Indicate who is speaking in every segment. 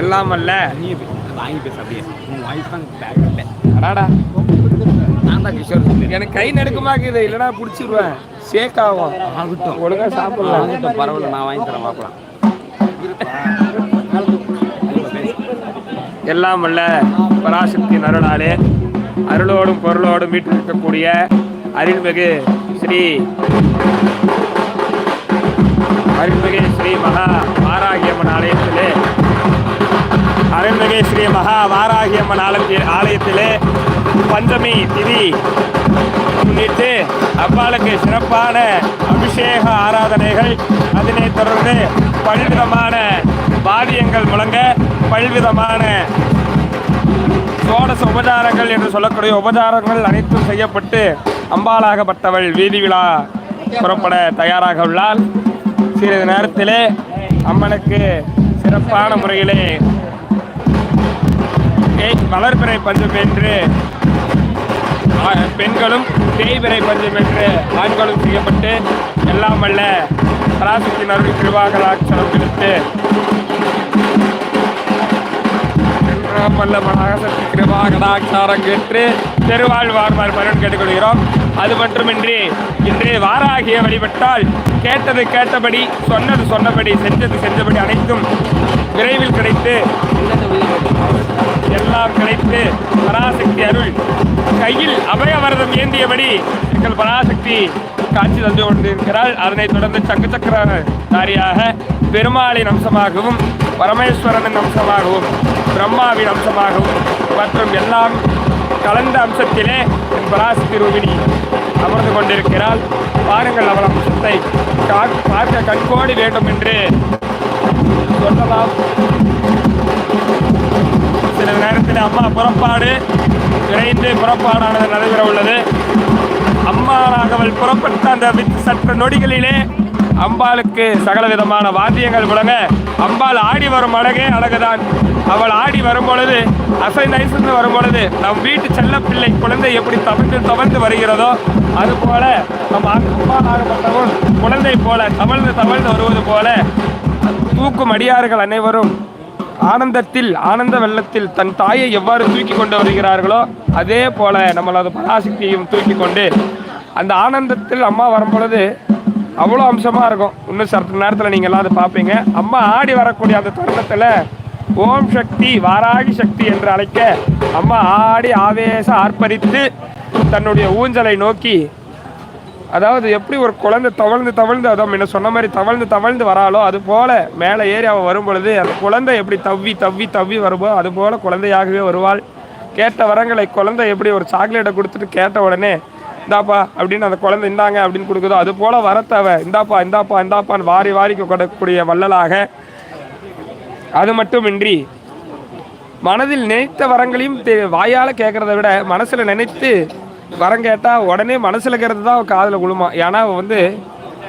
Speaker 1: எல்லாம் அல்ல.
Speaker 2: நீ வாங்கி பேச அப்படியே உன் வாய்ஸ் தான் பேக் இல்லை
Speaker 1: அடாடா.
Speaker 2: நான் தான் கிஷோர்
Speaker 1: எனக்கு கை நடுக்கமாக்குது இல்லைன்னா பிடிச்சிருவேன். ஷேக் ஆகும்.
Speaker 2: ஆகட்டும்.
Speaker 1: ஒழுங்கா சாப்பிடலாம்.
Speaker 2: ஆகட்டும் பரவாயில்ல நான் வாங்கி தரேன் பார்க்கலாம்
Speaker 1: எல்லாம் அல்ல. பராசக்தி அருளாலே அருளோடும் பொருளோடும் வீட்டிருக்கக்கூடிய அருள்மிகு ஸ்ரீ அருள்மிகு ஸ்ரீ மகா அருள்மிகு ஸ்ரீ மகா வாராகியம்மன் ஆலயத்தில் ஆலயத்திலே பஞ்சமி திதி முன்னிட்டு அம்பாளுக்கு சிறப்பான அபிஷேக ஆராதனைகள். அதனைத் தொடர்ந்து பல்விதமான வாத்தியங்கள் முழங்க பல்விதமான சோடச உபச்சாரங்கள் என்று சொல்லக்கூடிய உபச்சாரங்கள் அனைத்தும் செய்யப்பட்டு அம்பாளாகப்பட்டவள் வீதி விழா புறப்பட தயாராக உள்ளால் சிறிது நேரத்திலே அம்மனுக்கு சிறப்பான முறையிலே பெண் வளர்பிறை பஞ்சம் என்று? பெண்களும் தேய்பிறை பஞ்சம் என்று ஆண்களும் செய்யப்பட்டு எல்லாம் வல்ல பராசக்தி நருள் கிருபாகலாட்சரம் பிடித்து எல்லாம் வல்ல மகாசக்தி கிருபாகலாட்சாரம் கேட்டு திருவாழ்வார்மார் பலன் கேட்டுக்கொள்கிறோம். அது மட்டுமின்றி இன்று வாராகிய வழிபட்டால் கேட்டது கேட்டபடி சொன்னது சொன்னபடி செஞ்சது செஞ்சபடி அனைத்தும் விரைவில் கிடைத்து எல்லாம் கிடைத்து பராசக்தி அருள். கையில் அபயவரதம் ஏந்தியபடி எங்கள் பராசக்தி காட்சி தந்து கொண்டிருக்கிறாள் அதனைத் தொடர்ந்து சங்கு சக்கரதாரியாக பெருமாளின் அம்சமாகவும் பரமேஸ்வரனின் அம்சமாகவும் பிரம்மாவின் அம்சமாகவும் மற்றும் எல்லாம் கலந்த அம்சத்திலே என் பராசக்தி ரூபிணி அமர்ந்து கொண்டிருக்கிறாள். பாருங்கள் அவள் அம்சத்தை. கா- பார்க்க கண்கோடி வேண்டும் என்று சொல்லலாம் இந்த அம்மா புறப்பாடு. விரைந்து புறப்பாடானது நடைபெற உள்ளது. அம்மாவாக அவள் புறப்பட்ட அந்த சற்று நொடிகளிலே அம்பாளுக்கு சகல விதமான வாத்தியங்கள் முழங்க அம்பாள் ஆடி வரும் அழகே அழகுதான். அவள் ஆடி வரும் பொழுது அசை நைசந்து வரும் பொழுது நம் வீட்டு செல்ல பிள்ளை குழந்தை எப்படி தவிர்த்து தவழ்ந்து வருகிறதோ அதுபோல நம் அம்மாவாகப்பட்டவன் குழந்தை போல தவழ்ந்து தவழ்ந்து வருவது போல தூக்கும் அடியார்கள் அனைவரும் ஆனந்தத்தில் ஆனந்த வெள்ளத்தில் தன் தாயை எவ்வாறு தூக்கி கொண்டு வருகிறார்களோ அதே போல நம்மளது பராசக்தியையும் தூக்கி கொண்டு அந்த ஆனந்தத்தில் அம்மா வரும்பொழுது அவ்வளோ அம்சமாக இருக்கும். இன்னும் சற்று நேரத்தில் நீங்கள் எல்லாம் அதை பார்ப்பீங்க. அம்மா ஆடி வரக்கூடிய அந்த தருணத்தில் ஓம் சக்தி வாராகி சக்தி என்று அழைக்க அம்மா ஆடி ஆவேச ஆர்ப்பரித்து தன்னுடைய ஊஞ்சலை நோக்கி அதாவது எப்படி ஒரு குழந்தை தவழ்ந்து தவழ்ந்து அதான் முன்ன சொன்ன மாதிரி தவழ்ந்து தவழ்ந்து வராளோ அது போல மேலே ஏறி அவள் வரும் பொழுது அந்த குழந்தை எப்படி தவ்வி தவ்வி தவ்வி வருமோ அது போல குழந்தையாகவே வருவாள். கேட்ட வரங்களை குழந்தை எப்படி ஒரு சாக்லேட்டை கொடுத்துட்டு கேட்ட உடனே இந்தாப்பா அப்படின்னு அந்த குழந்தை இந்தாங்க அப்படின்னு கொடுக்குதோ அது போல வரத்தவ இந்தாப்பா இந்தாப்பா இந்தாப்பான்னு வாரி வாரி கொடுக்கக்கூடிய வள்ளலாக அது மட்டுமின்றி மனதில் நினைத்த வரங்களையும் வாயால் கேட்குறத விட மனசில் நினைத்து வரம் கேட்டா உடனே மனசுல இருக்கிறது தான் காதில் குழுமா ஏன்னா வந்து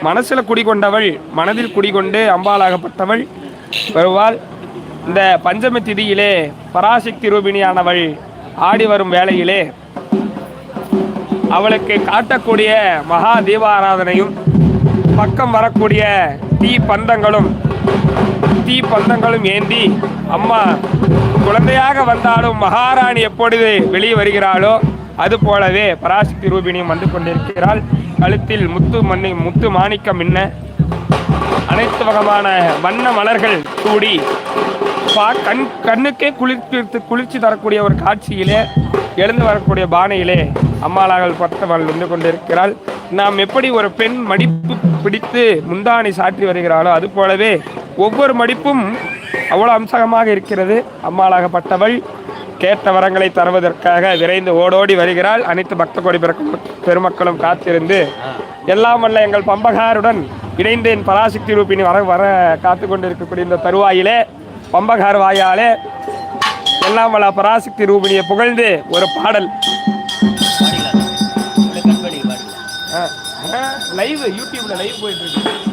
Speaker 1: மனசுல குடிகொண்டவள் மனதில் குடிகொண்டு அம்பாலாகப்பட்டவள். வருவாள் இந்த பஞ்சமி திதியிலே பராசக்தி ரூபிணியானவள் ஆடி வரும் வேளையிலே அவளுக்கு காட்டக்கூடிய மகா தீபாராதனையும் பக்கம் வரக்கூடிய தீ பந்தங்களும் தீ பந்தங்களும் ஏந்தி அம்மா குழந்தையாக வந்தாலும் மகாராணி எப்பொழுது வெளியே வருகிறாளோ அது போலவே பராசக்தி ரூபிணியும் வந்து கொண்டிருக்கிறாள். கழுத்தில் முத்து மண்ணி முத்து மாணிக்கம் என்ன அனைத்து வகமான வண்ண மலர்கள் சூடி பா கண் கண்ணுக்கே குளிர்ச்சி குளிர்ச்சி தரக்கூடிய ஒரு காட்சியிலே எழுந்து வரக்கூடிய பானையிலே அம்மாளாக பத்தவள் வந்து கொண்டிருக்கிறாள். நாம் எப்படி ஒரு பெண் மடிப்பு பிடித்து முந்தானை சாற்றி வருகிறாளோ அது போலவே ஒவ்வொரு மடிப்பும் அவ்வளோ அம்சகமாக இருக்கிறது. அம்மாளாகப்பட்டவள் கேட்ட வரங்களை தருவதற்காக விரைந்து ஓடோடி வருகிறாள். அனைத்து பக்த கோடி பெருமக்களும் காத்திருந்து எல்லாம் வல்ல எங்கள் பம்பகாருடன் இணைந்து என் பராசக்தி ரூபினி வர வர காத்து கொண்டிருக்கக்கூடிய இந்த தருவாயிலே பம்பகார் வாயாலே எல்லாம் வல்ல பராசக்தி ரூபினியை புகழ்ந்து ஒரு பாடல். லைவ் யூடியூப்ல லைவ் போயிட்டு இருக்கு.